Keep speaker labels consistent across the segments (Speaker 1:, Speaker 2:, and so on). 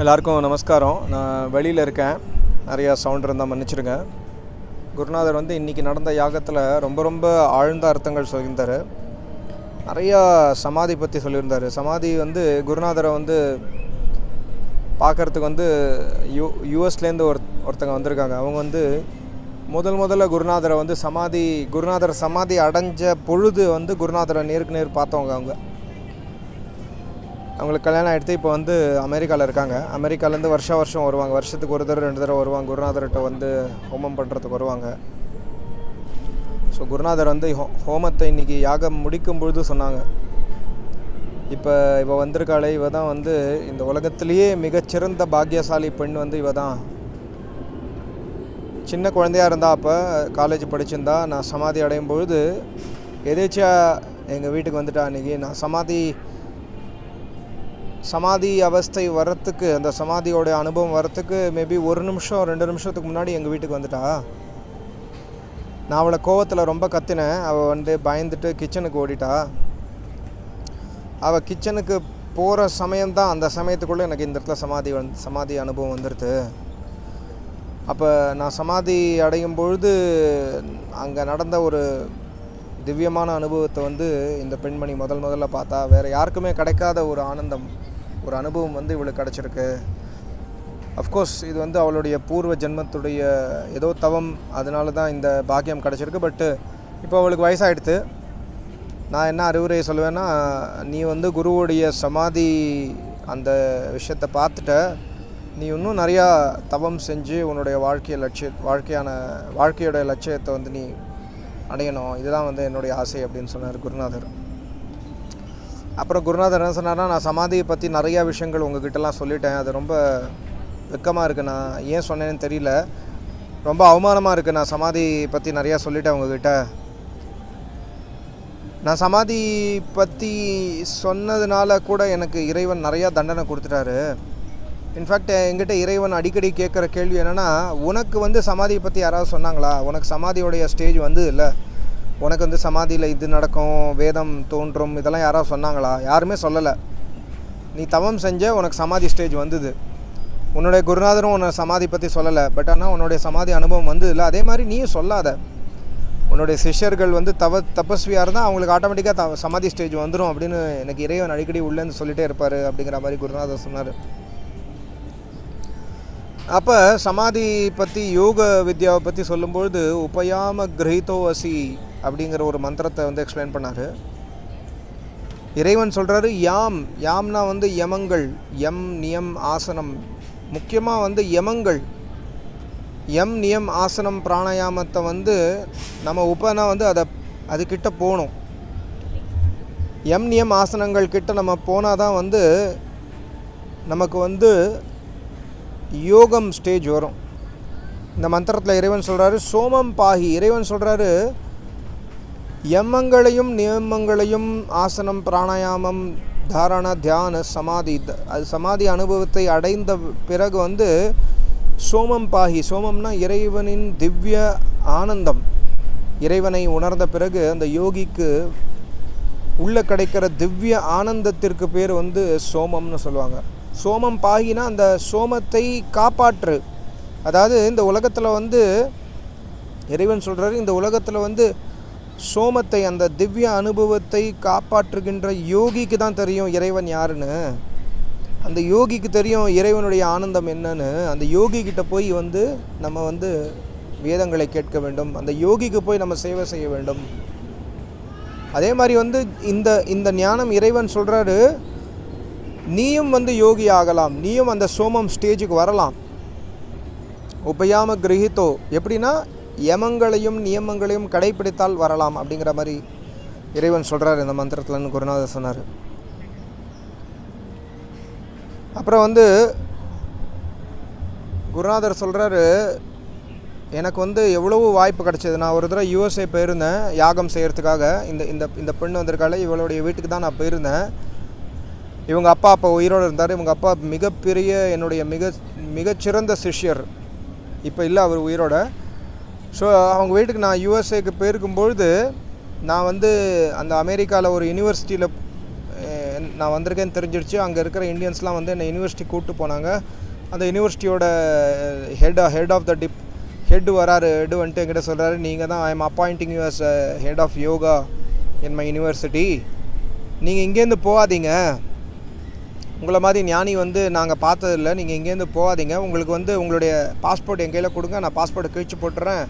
Speaker 1: எல்லாருக்கும் நமஸ்காரம். நான் வெளியில் இருக்கேன். நிறையா சவுண்ட் இருந்தால் மன்னிச்சிடுங்க. குருநாதர் வந்து இன்றைக்கி நடந்த யாகத்தில் ரொம்ப ரொம்ப ஆழ்ந்த அர்த்தங்கள் சொல்லியிருந்தார். நிறையா சமாதி பற்றி சொல்லியிருந்தார். சமாதி வந்து குருநாதரை வந்து பார்க்குறதுக்கு வந்து யூ யூஎஸ்லேருந்து ஒரு ஒருத்தங்க வந்திருக்காங்க. அவங்க வந்து முதல் முதல்ல குருநாதரை வந்து சமாதி குருநாதர் சமாதி அடைஞ்ச பொழுது வந்து குருநாதரை நேருக்கு நேர் பார்த்தவங்க அவங்க. அவங்களுக்கு கல்யாணம் ஆகிடுத்து இப்போ வந்து அமெரிக்காவில் இருக்காங்க. அமெரிக்காலேருந்து வருஷ வருஷம் வருவாங்க. வருஷத்துக்கு ஒரு தடவை ரெண்டு தடவை வருவாங்க. குருநாதர்கிட்ட வந்து ஹோமம் பண்ணுறதுக்கு வருவாங்க. ஸோ குருநாதர் வந்து ஹோ ஹோமத்தை இன்றைக்கி யாகம் முடிக்கும் பொழுது சொன்னாங்க. இப்போ இவ வந்திருக்காளே இவ தான் வந்து இந்த உலகத்திலேயே மிகச்சிறந்த பாக்கியசாலி பெண் வந்து இவ தான். சின்ன குழந்தையா இருந்தா அப்போ காலேஜ் படிச்சிருந்தா நான் சமாதி அடையும் பொழுது எதேச்சியாக எங்கள் வீட்டுக்கு வந்துட்டா அன்றைக்கி நான் சமாதி சமாதி அவஸ்தை வரத்துக்கு அந்த சமாதியோடைய அனுபவம் வரத்துக்கு மேபி ஒரு நிமிஷம் ரெண்டு நிமிஷத்துக்கு முன்னாடி எங்கள் வீட்டுக்கு வந்துட்டா? நான் அவளை கோவத்தில் ரொம்ப கத்தினேன். அவள் வந்து பயந்துட்டு கிச்சனுக்கு ஓடிட்டா. அவள் கிச்சனுக்கு போகிற சமயம்தான் அந்த சமயத்துக்குள்ளே எனக்கு இந்த இடத்துல சமாதி வந்து சமாதி அனுபவம் வந்துடுது அப்போ நான் சமாதி அடையும் பொழுது அங்கே நடந்த ஒரு திவ்யமான அனுபவத்தை வந்து இந்த பெண்மணி முதல் முதல்ல பார்த்தா வேறு யாருக்குமே கிடைக்காத ஒரு ஆனந்தம். ஒரு அனுபவம் வந்து இவளுக்கு கிடச்சிருக்கு. அஃப்கோர்ஸ் இது வந்து அவளுடைய பூர்வ ஜென்மத்துடைய ஏதோ தவம் அதனால தான் இந்த பாக்கியம் கிடச்சிருக்கு. பட்டு இப்போ அவளுக்கு வயசாகிடுது நான் என்ன அறிவுரையை சொல்லுவேன்னா நீ வந்து குருவுடைய சமாதி அந்த விஷயத்தை பார்த்துட்ட. நீ இன்னும் நிறையா தவம் செஞ்சு உன்னுடைய வாழ்க்கைய லட்சிய வாழ்க்கையான வாழ்க்கையோட லட்சியத்தை வந்து நீ அடையணும். இதுதான் வந்து என்னுடைய ஆசை அப்படின்னு சொன்னார் குருநாதர். அப்புறம் குருநாதர் என்ன சொன்னார்னா நான் சமாதியை பற்றி நிறையா விஷயங்கள் உங்ககிட்டலாம் சொல்லிட்டேன். அது ரொம்ப வெக்கமாக இருக்குது நான் ஏன் சொன்னேன்னு தெரியல. ரொம்ப அவமானமாக இருக்குது நான் சமாதி பற்றி நிறையா சொல்லிட்டேன் உங்ககிட்ட. நான் சமாதி பற்றி சொன்னதுனால கூட எனக்கு இறைவன் நிறையா தண்டனை கொடுத்துட்டாரு. இன்ஃபேக்ட் எங்கிட்ட இறைவன் அடிக்கடி கேட்குற கேள்வி என்னென்னா உனக்கு வந்து சமாதியை பற்றி யாராவது சொன்னாங்களா? உனக்கு சமாதியோடைய ஸ்டேஜ் வந்து இல்லை? உனக்கு வந்து சமாதியில் இது நடக்கும் வேதம் தோன்றும் இதெல்லாம் யாராவது சொன்னாங்களா? யாருமே சொல்லலை. நீ தவம் செஞ்ச உனக்கு சமாதி ஸ்டேஜ் வந்தது. உன்னுடைய குருநாதரும் உன்னை சமாதி பற்றி சொல்லலை. பட் ஆனால் உன்னுடைய சமாதி அனுபவம் வந்தது இல்லை. அதே மாதிரி நீயும் சொல்லாத. உன்னுடைய சிஷ்யர்கள் வந்து தவ தபஸ்வியாக இருந்தால் அவங்களுக்கு ஆட்டோமேட்டிக்காக த சமாதி ஸ்டேஜ் வந்துடும் அப்படின்னு எனக்கு இறைவன் அடிக்கடி உள்ளேருந்து சொல்லிகிட்டே இருப்பார் அப்படிங்கிற மாதிரி குருநாதர் சொன்னார். அப்போ சமாதி பற்றி யோக வித்யாவை பற்றி சொல்லும்பொழுது உபயாம கிரகிதோ அசி. அப்படிங்கிற ஒரு மந்திரத்தை வந்து எக்ஸ்பிளைன் பண்ணார். இறைவன் சொல்கிறாரு யாம். யாம்னா வந்து யமங்கள் யம் நியம் ஆசனம். முக்கியமாக வந்து யமங்கள். எம் நியம் ஆசனம் பிராணாயாமத்தை வந்து நம்ம உபனா வந்து அதை அதுக்கிட்ட போகணும். எம் நியம் ஆசனங்கள் கிட்ட நம்ம போனால் தான் வந்து நமக்கு வந்து யோகம் ஸ்டேஜ் வரும். இந்த மந்திரத்தில் இறைவன் சொல்கிறாரு சோமம் பாகி. இறைவன் சொல்கிறாரு யமங்களையும் நியமங்களையும் ஆசனம் பிராணாயாமம் தாரண தியான சமாதி த- அது சமாதி அனுபவத்தை அடைந்த பிறகு வந்து சோமம் பாகி சோமம்னா இறைவனின் திவ்ய ஆனந்தம். இறைவனை உணர்ந்த பிறகு அந்த யோகிக்கு உள்ள கிடைக்கிற திவ்ய ஆனந்தத்திற்கு பேர் வந்து சோமம்னு சொல்லுவாங்க. சோமம் பாகினா அந்த சோமத்தை காப்பாற்று. அதாவது இந்த உலகத்தில் வந்து இறைவன் சொல்கிறாரு இந்த உலகத்தில் வந்து சோமத்தை அந்த திவ்ய அனுபவத்தை காப்பாற்றுகின்ற யோகிக்கு தான் தெரியும் இறைவன் யாருன்னு. அந்த யோகிக்கு தெரியும் இறைவனுடைய ஆனந்தம் என்னன்னு. அந்த யோகி கிட்ட போய் வந்து நம்ம வந்து வேதங்களை கேட்க வேண்டும். அந்த யோகிக்கு போய் நம்ம சேவை செய்ய வேண்டும். அதே மாதிரி வந்து இந்த இந்த ஞானம் இறைவன் சொல்கிறாரு நீயும் வந்து யோகி ஆகலாம். நீயும் அந்த சோமம் ஸ்டேஜுக்கு வரலாம். உபயாம கிரகித்தோ. எப்படின்னா யமங்களையும் நியமங்களையும் கடைப்பிடித்தால் வரலாம் அப்படிங்கிற மாதிரி இறைவன் சொல்கிறார் இந்த மந்திரத்தில்னு குருநாதர் சொன்னார். அப்புறம் வந்து குருநாதர் சொல்கிறாரு எனக்கு வந்து எவ்வளவு வாய்ப்பு கிடச்சிது? நான் ஒரு தடவை யூஎஸ்ஏ போயிருந்தேன் யாகம் செய்கிறதுக்காக இந்த இந்த இந்த பெண் வந்திருக்கால இவளுடைய வீட்டுக்கு தான் நான் போயிருந்தேன். இவங்க அப்பா அப்போ உயிரோடு இருந்தார். இவங்க அப்பா மிகப்பெரிய என்னுடைய மிக மிகச்சிறந்த சிஷ்யர். இப்போ இல்லை அவர் உயிரோட. ஸோ அவங்க வீட்டுக்கு நான் யூஎஸ்ஏக்கு போயிருக்கும்பொழுது நான் வந்து அந்த அமெரிக்காவில் ஒரு யூனிவர்சிட்டியில் நான் வந்திருக்கேன்னு தெரிஞ்சிடுச்சு. அங்கே இருக்கிற இந்தியன்ஸ்லாம் வந்து என்னை யூனிவர்சிட்டி கூப்பிட்டு போனாங்க. அந்த யூனிவர்சிட்டியோட head head of the tip head வராரு ஹெட் வந்துட்டு என்கிட்ட சொல்கிறாரு நீங்கள் தான் I am appointing you as head of yoga in my university நீங்கள் இங்கேருந்து போகாதீங்க. உங்களை மாதிரி ஞானி வந்து நாங்கள் பார்த்ததில்ல. நீங்கள் இங்கேருந்து போகாதீங்க. உங்களுக்கு வந்து உங்களுடைய பாஸ்போர்ட் என் கையில் கொடுங்க. நான் பாஸ்போர்ட்டை கிழிச்சு போட்டுறேன்.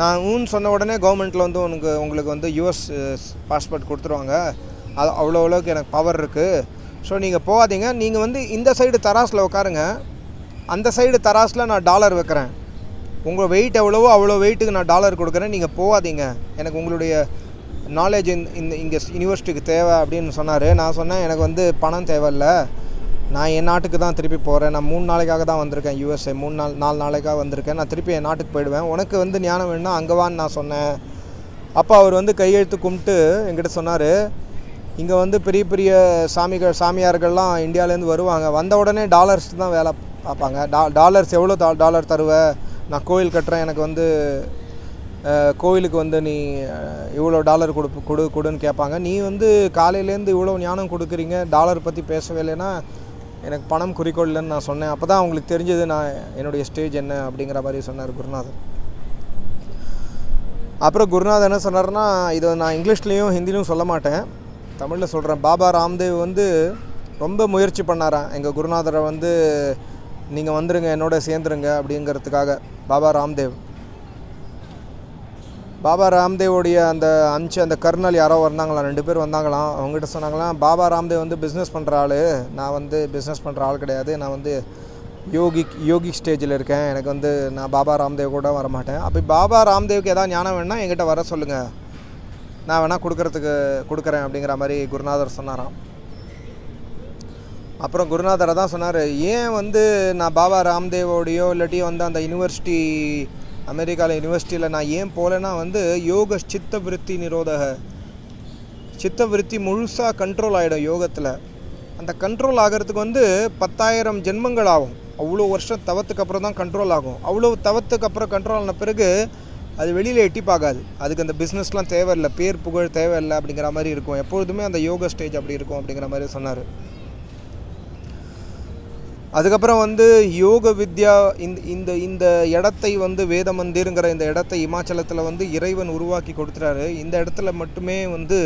Speaker 1: நான் ஊன்னு சொன்ன உடனே கவர்மெண்ட்டில் வந்து உனக்கு உங்களுக்கு வந்து யூஎஸ் பாஸ்போர்ட் கொடுத்துருவாங்க. அது அவ்வளோ அளவுக்கு எனக்கு பவர் இருக்குது ஸோ நீங்கள் போகாதீங்க. நீங்கள் வந்து இந்த சைடு தராஸில் உட்காருங்க அந்த சைடு தராஸில் நான் டாலர் வைக்கிறேன். உங்கள் வெயிட் எவ்வளவோ அவ்வளோ வெயிட்டுக்கு நான் டாலர் கொடுக்குறேன். நீங்கள் போகாதீங்க. எனக்கு உங்களுடைய நாலேஜ் இந்த இங்கே யூனிவர்சிட்டிக்கு தேவை அப்படின்னு சொன்னார். நான் சொன்னேன் எனக்கு வந்து பணம் தேவையில்ல. நான் என் நாட்டுக்கு தான் திருப்பி போகிறேன் நான் மூணு நாளைக்காக தான் வந்திருக்கேன் யூஎஸ்ஏ மூணு நாள் நாலு நாளைக்காக வந்திருக்கேன். நான் திருப்பி என் நாட்டுக்கு போயிடுவேன். உனக்கு வந்து ஞானம் வேணும்னா அங்கே வான்னு நான் சொன்னேன். அப்போ அவர் வந்து கையெழுத்து கும்பிட்டு என்கிட்ட சொன்னார் இங்கே வந்து பெரிய பெரிய சாமிகள் சாமியார்கள்லாம் இந்தியாவிலேருந்து வருவாங்க. வந்த உடனே டாலர்ஸ் தான் வேலை பார்ப்பாங்க. டா டாலர்ஸ் எவ்வளோ டா டாலர் தருவ? நான் கோயில் கட்டுறேன். எனக்கு வந்து கோயிலுக்கு வந்து நீ இவ்வளோ டாலர் கொடு கொடு கொடுன்னு கேட்பாங்க. நீ வந்து காலையிலேருந்து இவ்வளோ ஞானம் கொடுக்குறீங்க. டாலர் பற்றி பேசவே இல்லைன்னா எனக்கு பணம் குறிக்கோள் இல்லைன்னு நான் சொன்னேன். அப்போ தான் அவங்களுக்கு தெரிஞ்சது நான் என்னுடைய ஸ்டேஜ் என்ன அப்படிங்கிற மாதிரி சொன்னார் குருநாதர். அப்புறம் குருநாதர் என்ன சொன்னார்னா இதை நான் இங்கிலீஷ்லேயும் ஹிந்திலையும் சொல்ல மாட்டேன். தமிழில் சொல்கிறேன் பாபா ராம்தேவ் வந்து ரொம்ப முயற்சி பண்ணாராம் எங்கள் குருநாதரை வந்து நீங்கள் வந்துடுங்க என்னோட சேர்ந்துருங்க அப்படிங்கிறதுக்காக. பாபா ராம்தேவ். பாபா ராம்தேவோடைய அந்த அஞ்சு அந்த கர்னல் யாரோ வந்தாங்களாம் ரெண்டு பேர் வந்தாங்களாம். அவங்ககிட்ட சொன்னாங்களாம் பாபா ராம்தேவ் வந்து பிஸ்னஸ் பண்ணுற ஆள். நான் வந்து பிஸ்னஸ் பண்ணுற ஆள் கிடையாது. நான் வந்து யோகிக் யோகிக் ஸ்டேஜில் இருக்கேன். எனக்கு வந்து நான் பாபா ராம்தேவ் கூட வர மாட்டேன் அப்போ பாபா ராம்தேவுக்கு எதாவது ஞானம் வேணால் என்கிட்ட வர சொல்லுங்கள் நான் வேணால் கொடுக்கறதுக்கு கொடுக்குறேன் அப்படிங்கிற மாதிரி குருநாதர் சொன்னாராம். அப்புறம் குருநாதரை தான் சொன்னார் ஏன் வந்து நான் பாபா ராம்தேவோடையோ இல்லாட்டி வந்து அந்த யூனிவர்சிட்டி அமெரிக்காவில் யூனிவர்சிட்டியில் நான் ஏன் போகலன்னா வந்து யோக சித்த விருத்தி நிரோதக. சித்த விருத்தி முழுசாக கண்ட்ரோல் ஆகிடும் யோகத்தில். அந்த கண்ட்ரோல் ஆகிறதுக்கு வந்து பத்தாயிரம் ஜென்மங்கள் ஆகும். அவ்வளோ வருஷம் தவத்துக்கு அப்புறம் தான் கண்ட்ரோல் ஆகும். அவ்வளோ தவத்துக்கு அப்புறம் கண்ட்ரோல் ஆன பிறகு அது வெளியில் எட்டி பார்க்காது. அதுக்கு அந்த பிஸ்னஸ்லாம் தேவையில்லை. பேர் புகழ் தேவையில்லை அப்படிங்கிற மாதிரி இருக்கும். எப்பொழுதுமே அந்த யோக ஸ்டேஜ் அப்படி இருக்கும் அப்படிங்கிற மாதிரி சொன்னார். அதுக்கப்புறம் வந்து யோக வித்யா இந்த இந்த இந்த இடத்தை வந்து வேத மந்திருங்கிற இந்த இடத்தை இமாச்சலத்தில் வந்து இறைவன் உருவாக்கி கொடுத்துட்டாரு. இந்த இடத்துல மட்டுமே வந்து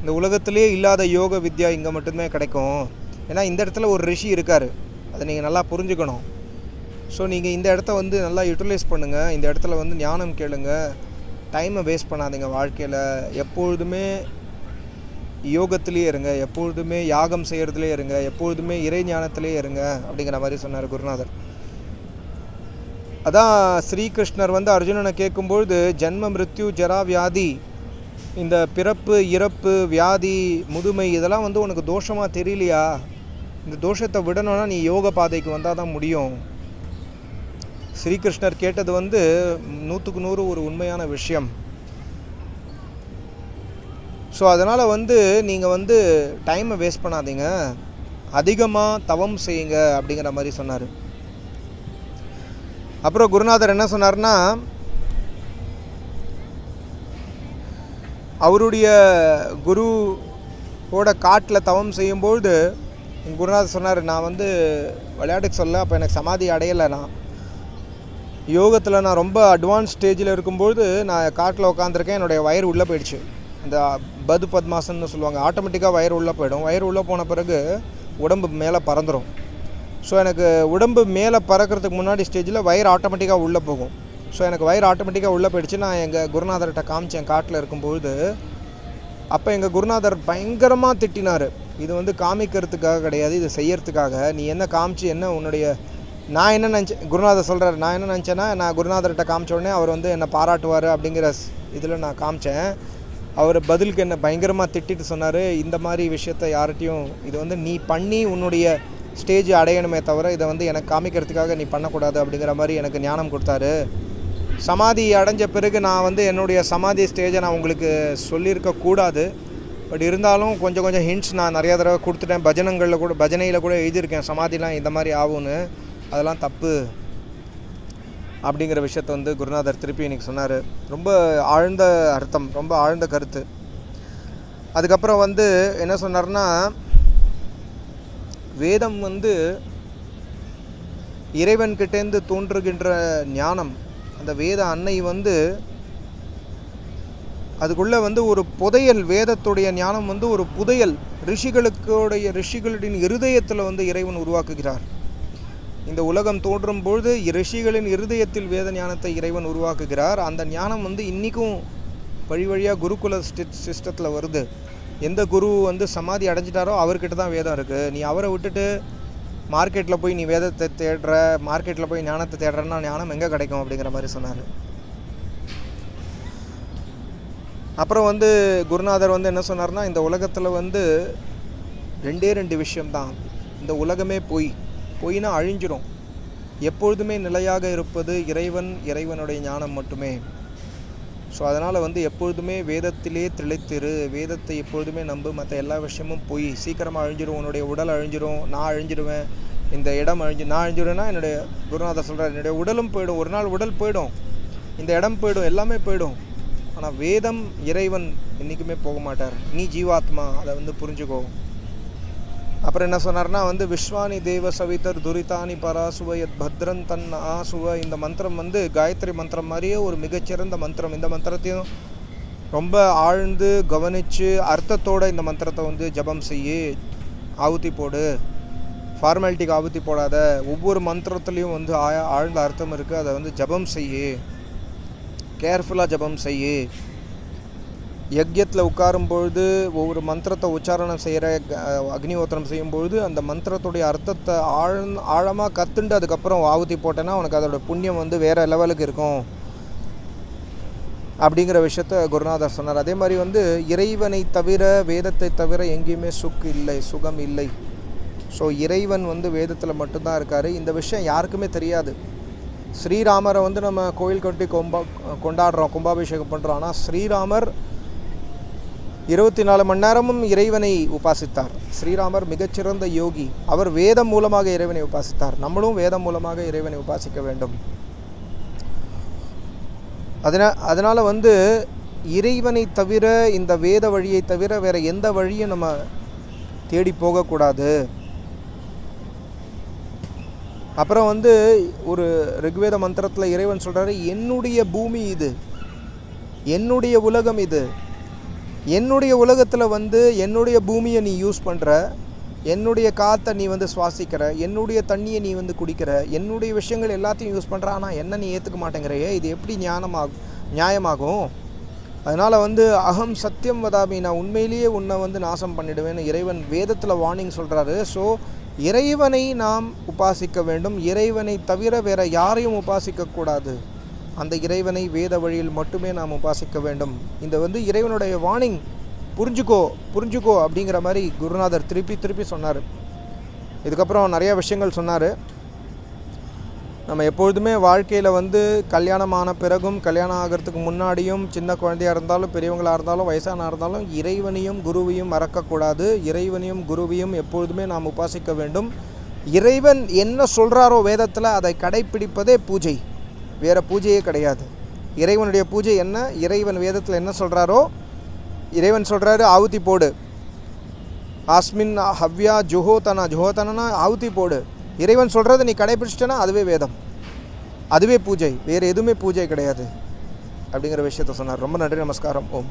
Speaker 1: இந்த உலகத்திலே இல்லாத யோக வித்யா இங்கே மட்டுமே கிடைக்கும். ஏன்னா இந்த இடத்துல ஒரு ரிஷி இருக்கார். அதை நீங்கள் நல்லா புரிஞ்சுக்கணும். ஸோ நீங்கள் இந்த இடத்த வந்து நல்லா யூட்டிலைஸ் பண்ணுங்கள் இந்த இடத்துல வந்து ஞானம் கேளுங்க. டைமை வேஸ்ட் பண்ணாதீங்க வாழ்க்கையில். எப்பொழுதுமே யோகத்திலே இருங்க எப்பொழுதுமே யாகம் செய்கிறதுலே இருங்க எப்பொழுதுமே இறை ஞானத்திலே இருங்க அப்படிங்கிற மாதிரி சொன்னார் குருநாதர். அதான் ஸ்ரீகிருஷ்ணர் வந்து அர்ஜுனனை கேட்கும்பொழுது ஜென்ம மிருத்யு ஜரா வியாதி இந்த பிறப்பு இறப்பு வியாதி முதுமை இதெல்லாம் வந்து உனக்கு தோஷமாக தெரியலையா? இந்த தோஷத்தை விடணும்னா நீ யோக பாதைக்கு வந்தால் தான் முடியும். ஸ்ரீகிருஷ்ணர் கேட்டது வந்து நூற்றுக்கு நூறு ஒரு உண்மையான விஷயம். ஸோ அதனால் வந்து நீங்கள் வந்து டைமை வேஸ்ட் பண்ணாதீங்க. அதிகமாக தவம் செய்யுங்க அப்படிங்கிற மாதிரி சொன்னார். அப்புறம் குருநாதர் என்ன சொன்னார்னா அவருடைய குருவோட காட்டில் தவம் செய்யும்பொழுது குருநாதர் சொன்னார் நான் வந்து விளையாட்டுக்கு சொல்ல அப்போ எனக்கு சமாதி அடையலை நான். யோகத்தில் நான் ரொம்ப அட்வான்ஸ் ஸ்டேஜில் இருக்கும்பொழுது நான் காட்டில் உட்காந்துருக்கேன் என்னுடைய வயிறு உள்ளே போயிடுச்சு. இந்த பது பத்மாசன்னு சொல்லுவாங்க ஆட்டோமேட்டிக்காக வயிறு உள்ளே போயிடும். வயிறு உள்ளே போன பிறகு உடம்பு மேலே பறந்துடும் ஸோ எனக்கு உடம்பு மேலே பறக்கிறதுக்கு முன்னாடி ஸ்டேஜில் வயிறு ஆட்டோமேட்டிக்காக உள்ளே போகும். ஸோ எனக்கு வயிறு ஆட்டோமேட்டிக்காக உள்ளே போயிடுச்சு. நான் எங்கள் குருநாதர்கிட்ட காமிச்சேன் காட்டில் இருக்கும்பொழுது. அப்போ எங்கள் குருநாதர் பயங்கரமாக திட்டினார். இது வந்து காமிக்கிறதுக்காக கிடையாது இது செய்யறதுக்காக. நீ என்ன காமிச்சு என்ன உன்னுடைய நான் என்ன நினச்சேன் குருநாதர் சொல்கிறார் நான் என்ன நினச்சேன்னா நான் குருநாதர்கிட்ட காமிச்ச உடனே அவர் வந்து என்னை பாராட்டுவார் அப்படிங்கிற இதில் நான் காமிச்சேன். அவர் பதிலுக்கு என்ன பயங்கரமாக திட்டிட்டு சொன்னார் இந்த மாதிரி விஷயத்த யார்கிட்டையும் இது வந்து நீ பண்ணி உன்னுடைய ஸ்டேஜ் அடையணுமே தவிர இதை வந்து எனக்கு காமிக்கிறதுக்காக நீ பண்ணக்கூடாது அப்படிங்கிற மாதிரி எனக்கு ஞானம் கொடுத்தாரு. சமாதி அடைஞ்ச பிறகு நான் வந்து என்னுடைய சமாதி ஸ்டேஜை நான் உங்களுக்கு சொல்லியிருக்கக்கூடாது பட் இருந்தாலும் கொஞ்சம் கொஞ்சம் ஹிண்ட்ஸ் நான் நிறையா தடவை கொடுத்துட்டேன். பஜனங்களில் கூட பஜனையில் கூட எழுதியிருக்கேன். சமாதிலாம் இந்த மாதிரி ஆகும்னு. அதெல்லாம் தப்பு. அப்படிங்கிற விஷயத்த வந்து குருநாதர் திருப்பி இன்னைக்கு சொன்னார். ரொம்ப ஆழ்ந்த அர்த்தம் ரொம்ப ஆழ்ந்த கருத்து. அதுக்கப்புறம் வந்து என்ன சொன்னார்னா வேதம் வந்து இறைவன்கிட்டேருந்து தோன்றுகின்ற ஞானம் அந்த வேத அன்னை வந்து அதுக்குள்ளே வந்து ஒரு புதையல் வேதத்துடைய ஞானம் வந்து ஒரு புதையல் ரிஷிகளுக்குடைய ரிஷிகளின் இருதயத்தில் வந்து இறைவன் உருவாக்குகிறார். இந்த உலகம் தோன்றும் பொழுது ரிஷிகளின் இருதயத்தில் வேத ஞானத்தை இறைவன் உருவாக்குகிறார். அந்த ஞானம் வந்து இன்றைக்கும் வழி வழியாக குருகுல சிஸ்டத்தில் வருது. எந்த குரு வந்து சமாதி அடைஞ்சிட்டாரோ அவர்கிட்ட தான் வேதம் இருக்குது நீ அவரை விட்டுட்டு மார்க்கெட்டில் போய் நீ வேதத்தை தேடுற மார்க்கெட்டில் போய் ஞானத்தை தேடுறன்னா ஞானம் எங்கே கிடைக்கும் அப்படிங்கிற மாதிரி சொன்னார். அப்புறம் வந்து குருநாதர் வந்து என்ன சொன்னார்னா இந்த உலகத்தில் வந்து ரெண்டே ரெண்டு விஷயம்தான். இந்த உலகமே போய். பொய்னா அழிஞ்சிடும் எப்பொழுதுமே நிலையாக இருப்பது இறைவன் இறைவனுடைய ஞானம் மட்டுமே. ஸோ அதனால் வந்து எப்பொழுதுமே வேதத்திலே திளைத்திரு. வேதத்தை எப்பொழுதுமே நம்பு. மற்ற எல்லா விஷயமும் பொய். சீக்கிரமாக அழிஞ்சிரும். உன்னுடைய உடல் அழிஞ்சிரும். நான் அழிஞ்சிடுவேன் இந்த இடம் அழிஞ்சு நான் அழிஞ்சிருவேன்னா என்னுடைய குருநாதர் சொல்கிறார் என்னுடைய உடலும் போயிடும். ஒரு நாள் உடல் போயிடும். இந்த இடம் போயிடும். எல்லாமே போயிடும். ஆனால் வேதம் இறைவன் என்றைக்குமே போக மாட்டார். நீ ஜீவாத்மா. அதை வந்து புரிஞ்சுக்கோ. அப்புறம் என்ன சொன்னார்னா வந்து விஸ்வானி தேவ சவிதர் துரிதானி பராசுவ யத் பத்ரன் தன் ஆசுவ. இந்த மந்திரம் வந்து காயத்ரி மந்திரம் மாதிரியே ஒரு மிகச்சிறந்த மந்திரம். இந்த மந்திரத்தையும் ரொம்ப ஆழ்ந்து கவனித்து அர்த்தத்தோடு இந்த மந்திரத்தை வந்து ஜபம் செய்யு ஆவுத்தி போடு. ஃபார்மாலிட்டிக்கு ஆவுத்தி போடாத. ஒவ்வொரு மந்திரத்துலேயும் வந்து ஆழ்ந்த அர்த்தம் இருக்குது அதை வந்து ஜபம் செய்யு. கேர்ஃபுல்லாக ஜபம் செய்யு. யக்யத்தில் உட்காரும் பொழுது ஒவ்வொரு மந்திரத்தை உச்சாரணம் செய்கிற அக்னிஹோத்திரம் செய்யும்பொழுது அந்த மந்திரத்துடைய அர்த்தத்தை ஆழ் ஆழமாக கற்றுண்டு அதுக்கப்புறம் ஆவுத்தி போட்டேன்னா உனக்கு அதோட புண்ணியம் வந்து வேறு லெவலுக்கு இருக்கும். அப்படிங்கிற விஷயத்த குருநாதர் சொன்னார். அதே மாதிரி வந்து இறைவனை தவிர வேதத்தை தவிர எங்கேயுமே சுக்கு இல்லை சுகம் இல்லை. ஸோ இறைவன் வந்து வேதத்தில் மட்டும்தான் இருக்கார். இந்த விஷயம் யாருக்குமே தெரியாது. ஸ்ரீராமரை வந்து நம்ம கோயில் கட்டி கொம்பா கொண்டாடுறோம் கும்பாபிஷேகம் பண்ணுறோம் ஆனால் ஸ்ரீராமர் இருபத்தி நாலு மணி நேரமும் இறைவனை உபாசித்தார். ஸ்ரீராமர் மிகச்சிறந்த யோகி. அவர் வேதம் மூலமாக இறைவனை உபாசித்தார். நம்மளும் வேதம் மூலமாக இறைவனை உபாசிக்க வேண்டும். அதனால் அதனால் வந்து இறைவனை தவிர இந்த வேத வழியை தவிர வேறு எந்த வழியும் நம்ம தேடி போகக்கூடாது. அப்புறம் வந்து ஒரு ரிக்வேத மந்திரத்தில் இறைவன் சொல்கிறாரு என்னுடைய பூமி இது. என்னுடைய உலகம் இது. என்னுடைய உலகத்தில் வந்து என்னுடைய பூமியை நீ யூஸ் பண்ணுற என்னுடைய காற்றை நீ வந்து சுவாசிக்கிற என்னுடைய தண்ணியை நீ வந்து குடிக்கிற என்னுடைய விஷயங்கள் எல்லாத்தையும் யூஸ் பண்ணுற ஆனால் என்ன நீ ஏற்றுக்க மாட்டேங்கிறையே? இது எப்படி ஞானமாகும் நியாயமாகும்? அதனால் வந்து அகம் சத்தியம் வதாமி நான் உண்மையிலேயே உன்னை வந்து நாசம் பண்ணிடுவேன்னு இறைவன் வேதத்தில் வார்னிங் சொல்கிறாரு ஸோ இறைவனை நாம் உபாசிக்க வேண்டும். இறைவனை தவிர வேற யாரையும் உபாசிக்கக்கூடாது அந்த இறைவனை வேத வழியில் மட்டுமே நாம் உபாசிக்க வேண்டும். இந்த வந்து இறைவனுடைய வார்னிங் புரிஞ்சுக்கோ புரிஞ்சுக்கோ அப்படிங்கிற மாதிரி குருநாதர் திருப்பி திருப்பி சொன்னார். இதுக்கப்புறம் நிறைய விஷயங்கள் சொன்னார். நம்ம எப்பொழுதுமே வாழ்க்கையில் வந்து கல்யாணமான பிறகும் கல்யாணம் ஆகிறதுக்கு முன்னாடியும் சின்ன குழந்தையாக இருந்தாலும் பெரியவங்களாக இருந்தாலும் வயசானா இருந்தாலும் இறைவனையும் குருவையும் மறக்கக்கூடாது. இறைவனையும் குருவையும் எப்பொழுதுமே நாம் உபாசிக்க வேண்டும். இறைவன் என்ன சொல்கிறாரோ வேதத்தில் அதை கடைப்பிடிப்பதே பூஜை. வேறு பூஜையே கிடையாது. இறைவனுடைய பூஜை என்ன? இறைவன் வேதத்தில் என்ன சொல்கிறாரோ இறைவன் சொல்கிறாரு ஆவுத்தி போடு. ஆஸ்மின் ஹவ்யா ஜுஹோதனா ஜுஹோதனா ஆவுத்தி போடு. இறைவன் சொல்கிறத நீ கடைபிடிச்சிட்டனா அதுவே வேதம். அதுவே பூஜை. வேறு எதுவுமே பூஜை கிடையாது. அப்படிங்கிற விஷயத்த சொன்னார். ரொம்ப நன்றி நமஸ்காரம். ஓம்.